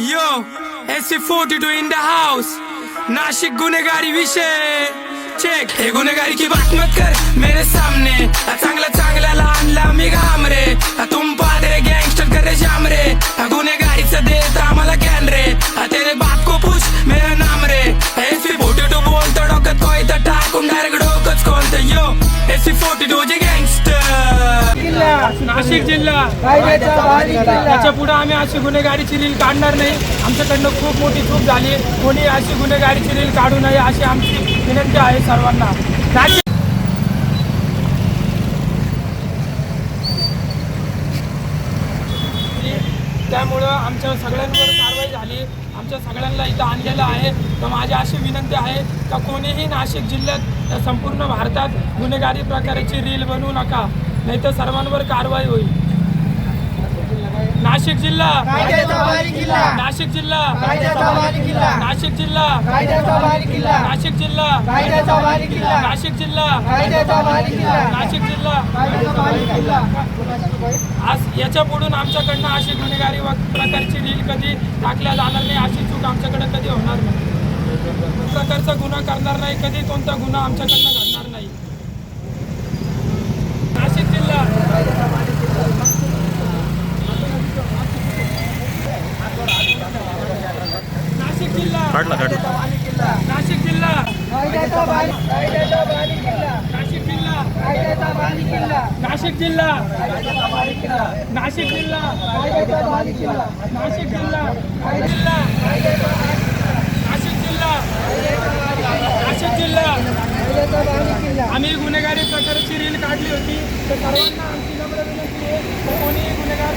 Yo S forty two in the house Nashik गुन्हेगारी विषय check हे गुन्हेगारी की बात मत कर मेरे सामने चांगला चांगला चांगल्याला आणला मी घामरे आ तुम पादरे गँगस्टर करे जाम रे नाशिक जिल्हा. त्याच्या पुढे आम्ही अशी गुन्हेगारीची रील काढणार नाही. आमच्याकडनं खूप मोठी चूक झाली कोणी अशी गुन्हेगारीची रील काढू नये अशी आमची विनंती आहे सर्वांना. नाशिक त्यामुळं आमच्या सगळ्यांवर कारवाई झाली. आमच्या सगळ्यांना इथं आणलेलं आहे. तर माझी अशी विनंती आहे का कोणीही नाशिक जिल्ह्यात संपूर्ण भारतात गुन्हेगारी प्रकाराची रील बनवू नका. नाहीतर सर्वांवर कारवाई होईल. नाशिक जिल्हा. नाशिक जिल्हा. नाशिक जिल्हा. नाशिक जिल्हा. नाशिक जिल्हा. नाशिक जिल्हा. आज याच्या पुढून आमच्याकडनं अशी गुन्हेगारी व प्रकारची रील कधी टाकल्या जाणार नाही अशी चूक आमच्याकडे कधी होणार नाही. प्रकारचा गुन्हा करणार नाही कधी कोणता गुन्हा आमच्याकडनं घडणार नाही नाशिक जिल्हा नाशिक जिल्हा नाशिक जिल्हा. नाशिक जिल्हा. किल्ला नाशिक जिल्हा. नाशिक जिल्हा. नाशिक जिल्हा. जिल्हा नाशिक जिल्हा. नाशिक जिल्हा आम्ही गुन्हेगारी प्रकारची रील काढली होती. तर सर्वांना आमची नम्र विनंती आहे. कोणी गुन्हेगार